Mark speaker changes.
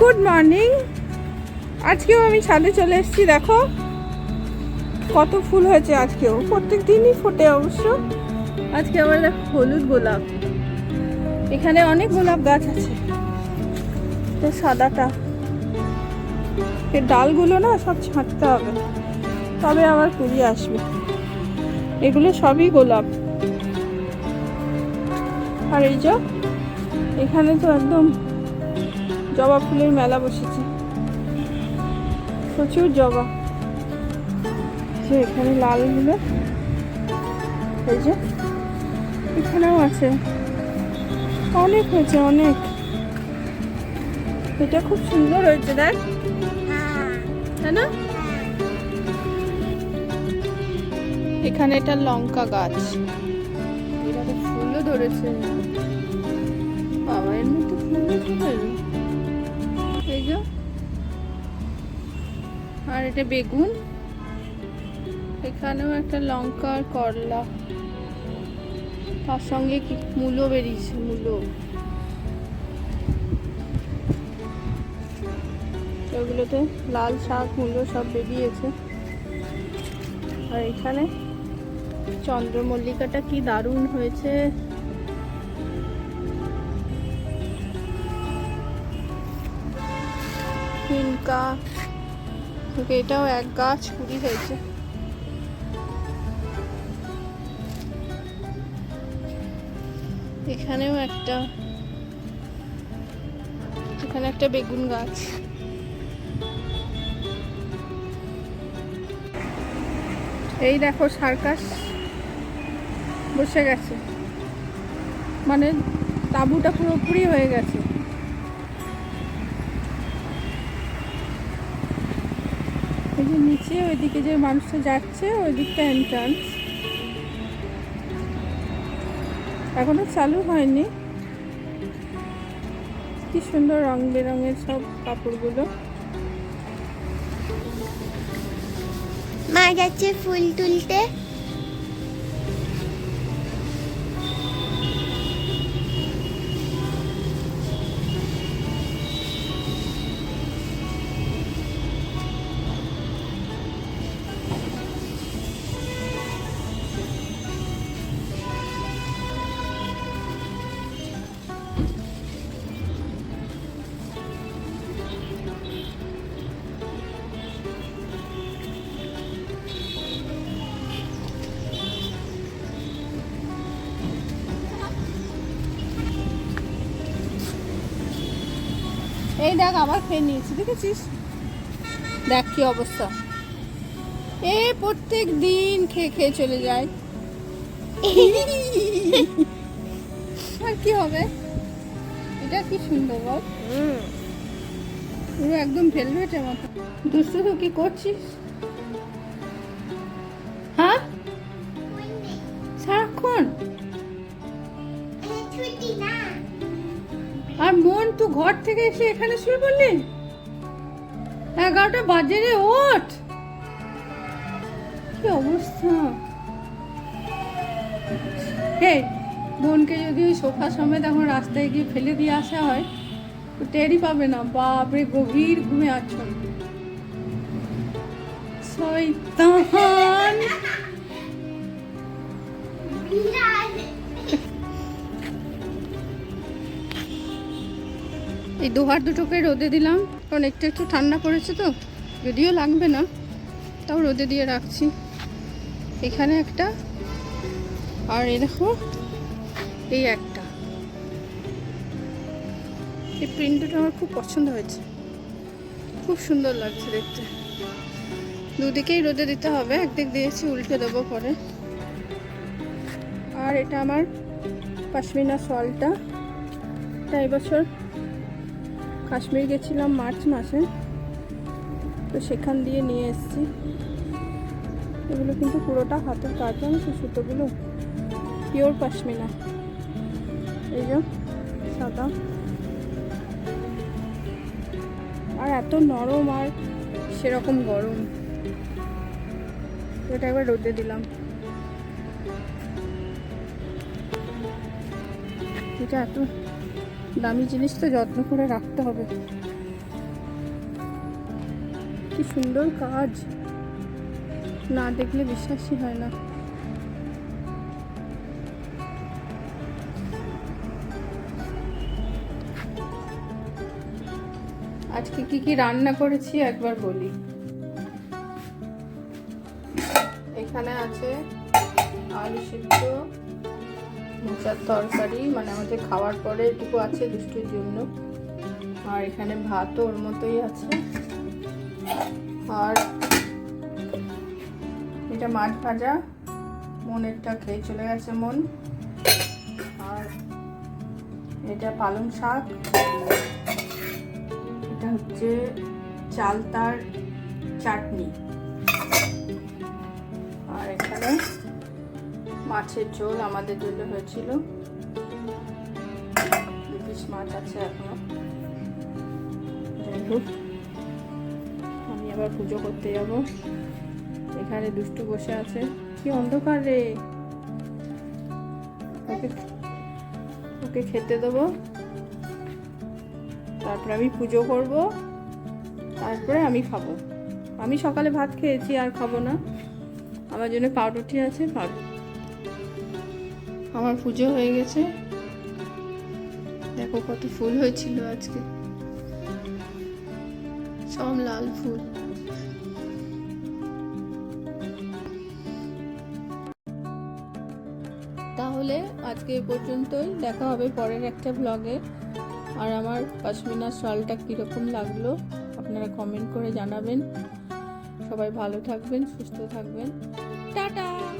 Speaker 1: Good morning. আজকেও আমি ছাদে চলে এসেছি, দেখো। কত ফুল হয়েছে আজকেও। প্রত্যেক দিনই ফোটে অবশ্য। আজকে আবার দেখো হলুদ গোলাপ। এখানে অনেক গোলাপ গাছ আছে। তো সাদাটা। এর ডালগুলো না সব ছাঁটতে হবে। তবে আবার কুড়িয়ে আসবে। এগুলো সবই গোলাপ। আর এই যে, এখানে তো একদম জবা ফুলের মেলা বসেছে। প্রচুর জবা। যে এখানে লালগুলো এই যে এখানেও আছে। অনেক হয়েছে, অনেক। এটা খুব সুন্দর হয়েছে, দেখ। তাই না? এখানে এটা লঙ্কা গাছ। এটা ফুলও ধরেছে। বাবা, এর মধ্যে ফুল এই আর এটা বেগুন। এখানেও একটা লঙ্কা আর করলা। তার সঙ্গে কি? মূলো বেরিয়েছে, মূলো। ওগুলোতে লাল শাক, মূলো সব বেরিয়েছে। আর এখানে চন্দ্রমল্লিকাটা কি দারুণ হয়েছে। ফিনকা ওকে, এটাও এক গাছ কুড়ি হয়েছে। এখানেও একটা। এখানে একটা বেগুন গাছ। এই দেখো, সার্কাস বসে গেছে। মানে তাঁবুটা পুরোপুরি হয়ে গেছে। এই যে নিচে, ওইদিকে যে মানুষটা যাচ্ছে ওই দিকটা এন্ট্রান্স এখনও চালু হয়নি। কি সুন্দর রং বেরঙের সব কাপড়গুলো।
Speaker 2: মা যাচ্ছে ফুল তুলতে।
Speaker 1: এই দেখ আবার ফের নিয়েছি দেখেছিস? দেখ কি অবস্থা। এ প্রত্যেক দিন খেয়ে খেয়ে চলে যায়। আর কি হবে? এটা কি সুন্দর বল। পুরো একদম ভেলভেটের মতো। দুষ্টু কি করছিস? আর মন, তুই ঘর থেকে এসে এখানে শুয়ে পড়লি? এগারোটা বাজে রে, ওঠ! কি অবস্থা? হে বোনকে যদি ওই সোফা সমেত এখন রাস্তায় গিয়ে ফেলে দিয়ে আসা হয়, তো টেরই পাবে না, বাপরে, গভীর ঘুমে আছো শয়তান!
Speaker 2: বিড়াল
Speaker 1: এই দুহার দুটোকে রোদে দিলাম। কারণ একটু একটু ঠান্ডা পড়েছে তো, যদিও লাগবে না, তাও রোদে দিয়ে রাখছি। এখানে একটা, আর এই দেখো, এই একটা। এই প্রিন্টটা আমার খুব পছন্দ হয়েছে। খুব সুন্দর লাগছে দেখতে। দুদিকেই রোদে দিতে হবে, একদিক দিয়েছি, উল্টে দেবো পরে। আর এটা আমার পাশমিনা শলটা এটা এবছর কাশ্মীর গেছিলাম মার্চ মাসে। তো সেখান দিয়ে নিয়ে এসেছি। এগুলো কিন্তু পুরোটা হাতের কাজ জানো তো সুতোগুলো। পিওর পাশমিনা। এই যে, সাদা। আর এত নরম আর সেরকম গরম। এটা একবার রোদে দিলাম। এটা এত দামি জিনিস তো যত্ন করে রাখতে হবে। কি সুন্দর কাজ। না দেখলে বিশ্বাসই হয় না। আজকে কি কি রান্না করেছি একবার বলি। এখানে আছে আলু সিদ্ধ মোচার তরকারি মানে আমাদের খাওয়ার পরে এটুকু আছে দুষ্টুর জন্য। আর এখানে ভাতও ওর মতোই আছে। আর এটা মাছ ভাজা। মনেরটা খেয়ে চলে গেছে মন। আর এটা পালং শাক। এটা হচ্ছে চালতার চাটনি। মাছের ঝোল আমাদের জন্য হয়েছিল। মাছ আছে এখনও। আমি আবার পুজো করতে যাব। এখানে দুষ্টু বসে আছে। কি অন্ধকার রে। ওকে ওকে খেতে দেবো। তারপরে আমি পুজো করব। তারপরে আমি খাব। আমি সকালে ভাত খেয়েছি, আর খাব না। আমার জন্য পাউরুটি আছে খাব আমার পুজো হয়ে গেছে। দেখো কত ফুল হয়েছিল আজকে। সব লাল ফুল। তাহলে আজকে এ পর্যন্তই। দেখা হবে পরের একটা ব্লগে আর আমার পশমিনা শলটা কীরকম লাগল আপনারা কমেন্ট করে জানাবেন। সবাই ভালো থাকবেন, সুস্থ থাকবেন। টাটা!